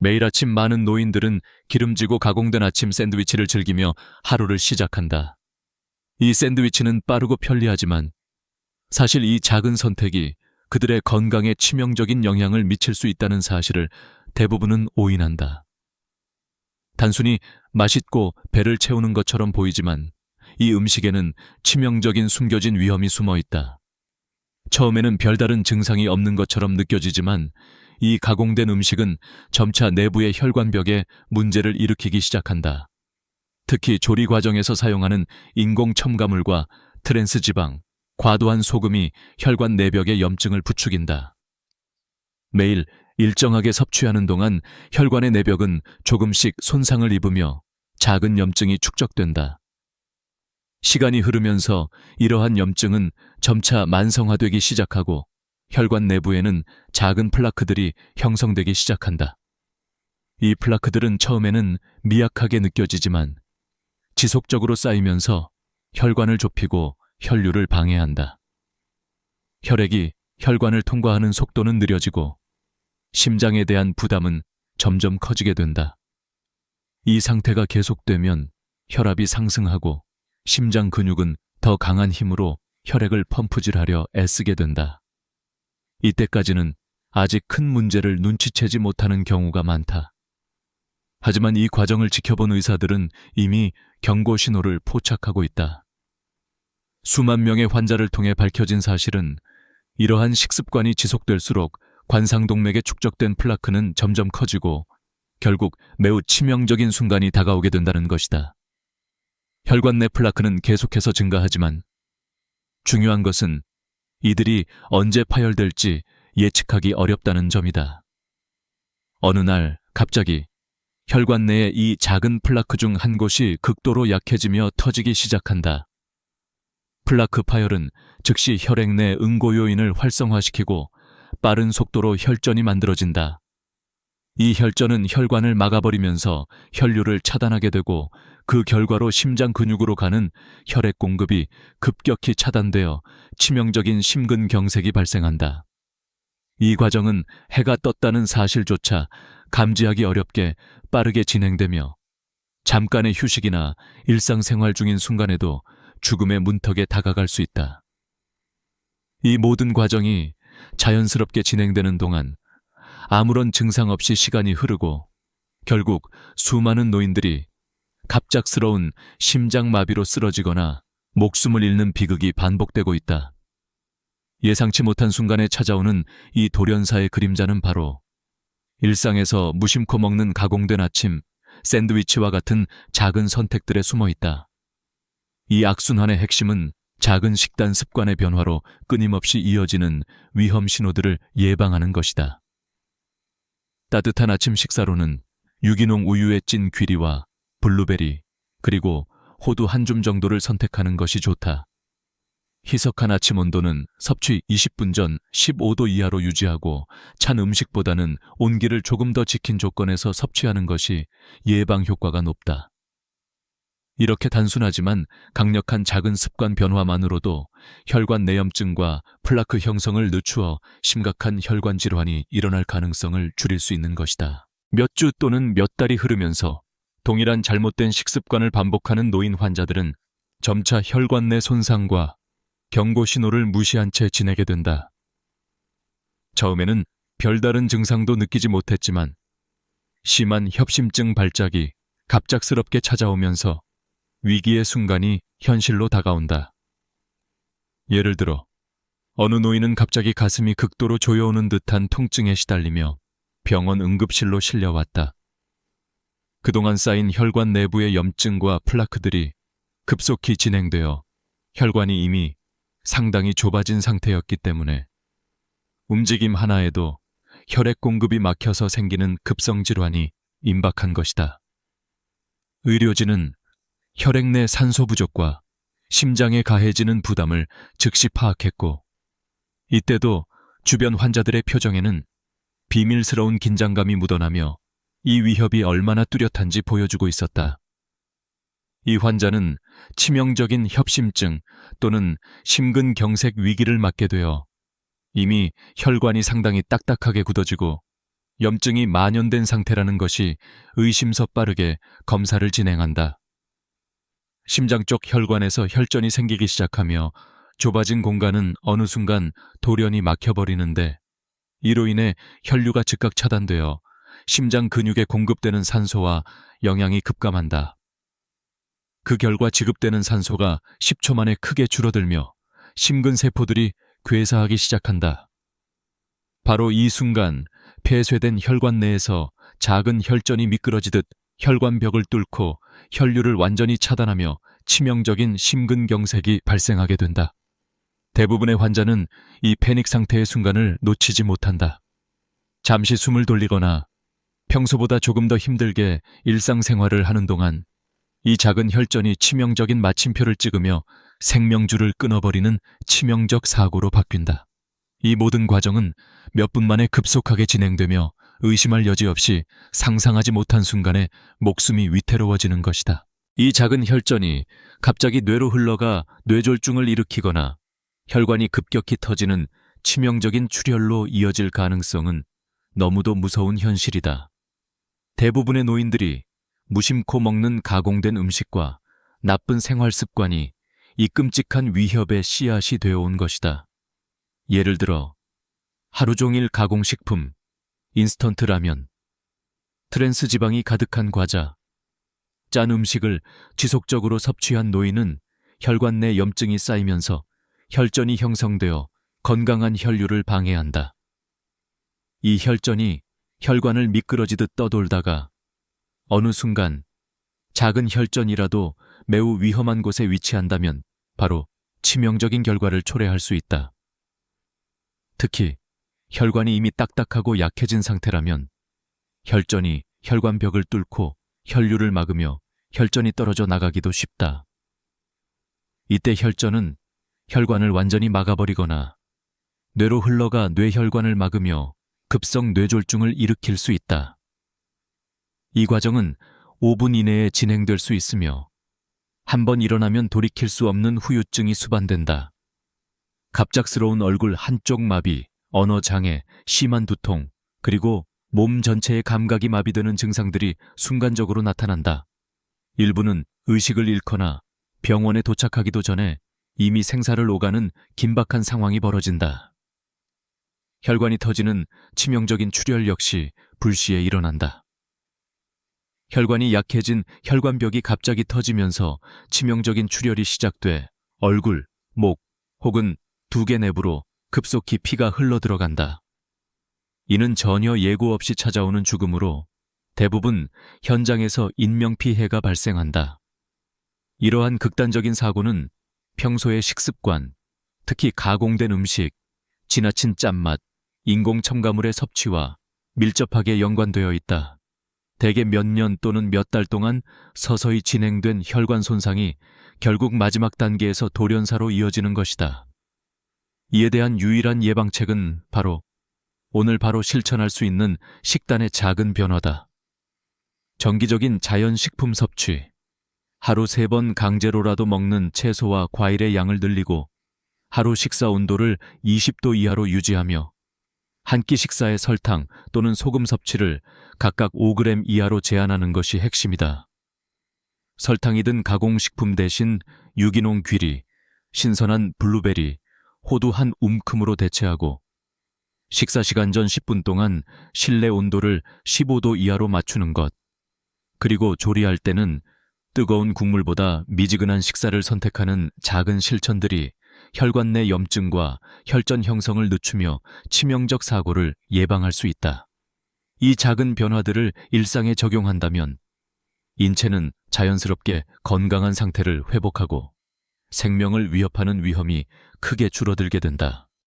매일 아침 많은 노인들은 기름지고 가공된 아침 샌드위치를 즐기며 하루를 시작한다. 이 샌드위치는 빠르고 편리하지만 사실 이 작은 선택이 그들의 건강에 치명적인 영향을 미칠 수 있다는 사실을 대부분은 오인한다. 단순히 맛있고 배를 채우는 것처럼 보이지만 이 음식에는 치명적인 숨겨진 위험이 숨어 있다. 처음에는 별다른 증상이 없는 것처럼 느껴지지만 이 가공된 음식은 점차 내부의 혈관벽에 문제를 일으키기 시작한다. 특히 조리 과정에서 사용하는 인공 첨가물과 트랜스 지방, 과도한 소금이 혈관 내벽에 염증을 부추긴다. 매일 일정하게 섭취하는 동안 혈관의 내벽은 조금씩 손상을 입으며 작은 염증이 축적된다. 시간이 흐르면서 이러한 염증은 점차 만성화되기 시작하고 혈관 내부에는 작은 플라크들이 형성되기 시작한다. 이 플라크들은 처음에는 미약하게 느껴지지만 지속적으로 쌓이면서 혈관을 좁히고 혈류를 방해한다. 혈액이 혈관을 통과하는 속도는 느려지고 심장에 대한 부담은 점점 커지게 된다. 이 상태가 계속되면 혈압이 상승하고 심장 근육은 더 강한 힘으로 혈액을 펌프질하려 애쓰게 된다. 이때까지는 아직 큰 문제를 눈치채지 못하는 경우가 많다. 하지만 이 과정을 지켜본 의사들은 이미 경고 신호를 포착하고 있다. 수만 명의 환자를 통해 밝혀진 사실은 이러한 식습관이 지속될수록 관상동맥에 축적된 플라크는 점점 커지고 결국 매우 치명적인 순간이 다가오게 된다는 것이다. 혈관 내 플라크는 계속해서 증가하지만 중요한 것은 이들이 언제 파열될지 예측하기 어렵다는 점이다. 어느 날 갑자기 혈관 내의 이 작은 플라크 중 한 곳이 극도로 약해지며 터지기 시작한다. 플라크 파열은 즉시 혈액 내 응고 요인을 활성화시키고 빠른 속도로 혈전이 만들어진다. 이 혈전은 혈관을 막아버리면서 혈류를 차단하게 되고 그 결과로 심장 근육으로 가는 혈액 공급이 급격히 차단되어 치명적인 심근경색이 발생한다. 이 과정은 해가 떴다는 사실조차 감지하기 어렵게 빠르게 진행되며 잠깐의 휴식이나 일상생활 중인 순간에도 죽음의 문턱에 다가갈 수 있다. 이 모든 과정이 자연스럽게 진행되는 동안 아무런 증상 없이 시간이 흐르고 결국 수많은 노인들이 갑작스러운 심장마비로 쓰러지거나 목숨을 잃는 비극이 반복되고 있다. 예상치 못한 순간에 찾아오는 이 돌연사의 그림자는 바로 일상에서 무심코 먹는 가공된 아침, 샌드위치와 같은 작은 선택들에 숨어 있다. 이 악순환의 핵심은 작은 식단 습관의 변화로 끊임없이 이어지는 위험 신호들을 예방하는 것이다. 따뜻한 아침 식사로는 유기농 우유에 찐 귀리와 블루베리, 그리고 호두 한 줌 정도를 선택하는 것이 좋다. 희석한 아침 온도는 섭취 20분 전 15도 이하로 유지하고 찬 음식보다는 온기를 조금 더 지킨 조건에서 섭취하는 것이 예방 효과가 높다. 이렇게 단순하지만 강력한 작은 습관 변화만으로도 혈관 내염증과 플라크 형성을 늦추어 심각한 혈관 질환이 일어날 가능성을 줄일 수 있는 것이다. 몇 주 또는 몇 달이 흐르면서 동일한 잘못된 식습관을 반복하는 노인 환자들은 점차 혈관 내 손상과 경고 신호를 무시한 채 지내게 된다. 처음에는 별다른 증상도 느끼지 못했지만 심한 협심증 발작이 갑작스럽게 찾아오면서 위기의 순간이 현실로 다가온다. 예를 들어, 어느 노인은 갑자기 가슴이 극도로 조여오는 듯한 통증에 시달리며 병원 응급실로 실려왔다. 그동안 쌓인 혈관 내부의 염증과 플라크들이 급속히 진행되어 혈관이 이미 상당히 좁아진 상태였기 때문에 움직임 하나에도 혈액 공급이 막혀서 생기는 급성 질환이 임박한 것이다. 의료진은 혈액 내 산소 부족과 심장에 가해지는 부담을 즉시 파악했고, 이때도 주변 환자들의 표정에는 비밀스러운 긴장감이 묻어나며 이 위협이 얼마나 뚜렷한지 보여주고 있었다. 이 환자는 치명적인 협심증 또는 심근경색 위기를 맞게 되어 이미 혈관이 상당히 딱딱하게 굳어지고 염증이 만연된 상태라는 것이 의심서 빠르게 검사를 진행한다. 심장 쪽 혈관에서 혈전이 생기기 시작하며 좁아진 공간은 어느 순간 돌연히 막혀버리는데 이로 인해 혈류가 즉각 차단되어 심장 근육에 공급되는 산소와 영양이 급감한다. 그 결과 지급되는 산소가 10초 만에 크게 줄어들며 심근세포들이 괴사하기 시작한다. 바로 이 순간 폐쇄된 혈관 내에서 작은 혈전이 미끄러지듯 혈관벽을 뚫고 혈류를 완전히 차단하며 치명적인 심근경색이 발생하게 된다. 대부분의 환자는 이 패닉 상태의 순간을 놓치지 못한다. 잠시 숨을 돌리거나 평소보다 조금 더 힘들게 일상생활을 하는 동안 이 작은 혈전이 치명적인 마침표를 찍으며 생명줄을 끊어버리는 치명적 사고로 바뀐다. 이 모든 과정은 몇 분 만에 급속하게 진행되며 의심할 여지 없이 상상하지 못한 순간에 목숨이 위태로워지는 것이다. 이 작은 혈전이 갑자기 뇌로 흘러가 뇌졸중을 일으키거나 혈관이 급격히 터지는 치명적인 출혈로 이어질 가능성은 너무도 무서운 현실이다. 대부분의 노인들이 무심코 먹는 가공된 음식과 나쁜 생활 습관이 이 끔찍한 위협의 씨앗이 되어 온 것이다. 예를 들어 하루 종일 가공식품, 인스턴트 라면, 트랜스 지방이 가득한 과자, 짠 음식을 지속적으로 섭취한 노인은 혈관 내 염증이 쌓이면서 혈전이 형성되어 건강한 혈류를 방해한다. 이 혈전이 혈관을 미끄러지듯 떠돌다가 어느 순간 작은 혈전이라도 매우 위험한 곳에 위치한다면 바로 치명적인 결과를 초래할 수 있다. 특히 혈관이 이미 딱딱하고 약해진 상태라면 혈전이 혈관벽을 뚫고 혈류를 막으며 혈전이 떨어져 나가기도 쉽다. 이때 혈전은 혈관을 완전히 막아버리거나 뇌로 흘러가 뇌혈관을 막으며 급성 뇌졸중을 일으킬 수 있다. 이 과정은 5분 이내에 진행될 수 있으며 한 번 일어나면 돌이킬 수 없는 후유증이 수반된다. 갑작스러운 얼굴 한쪽 마비, 언어 장애, 심한 두통, 그리고 몸 전체의 감각이 마비되는 증상들이 순간적으로 나타난다. 일부는 의식을 잃거나 병원에 도착하기도 전에 이미 생사를 오가는 긴박한 상황이 벌어진다. 혈관이 터지는 치명적인 출혈 역시 불시에 일어난다. 혈관이 약해진 혈관벽이 갑자기 터지면서 치명적인 출혈이 시작돼 얼굴, 목 혹은 두개 내부로 급속히 피가 흘러 들어간다. 이는 전혀 예고 없이 찾아오는 죽음으로 대부분 현장에서 인명피해가 발생한다. 이러한 극단적인 사고는 평소의 식습관, 특히 가공된 음식, 지나친 짠맛, 인공 첨가물의 섭취와 밀접하게 연관되어 있다. 대개 몇 년 또는 몇 달 동안 서서히 진행된 혈관 손상이 결국 마지막 단계에서 돌연사로 이어지는 것이다. 이에 대한 유일한 예방책은 바로 오늘 바로 실천할 수 있는 식단의 작은 변화다. 정기적인 자연식품 섭취, 하루 세 번 강제로라도 먹는 채소와 과일의 양을 늘리고 하루 식사 온도를 20도 이하로 유지하며 한 끼 식사의 설탕 또는 소금 섭취를 각각 5g 이하로 제한하는 것이 핵심이다. 설탕이 든 가공식품 대신 유기농 귀리, 신선한 블루베리, 호두 한 움큼으로 대체하고 식사 시간 전 10분 동안 실내 온도를 15도 이하로 맞추는 것. 그리고 조리할 때는 뜨거운 국물보다 미지근한 식사를 선택하는 작은 실천들이 혈관 내 염증과 혈전 형성을 늦추며 치명적 사고를 예방할 수 있다. 이 작은 변화들을 일상에 적용한다면 인체는 자연스럽게 건강한 상태를 회복하고 생명을 위협하는 위험이 크게 줄어들게 된다.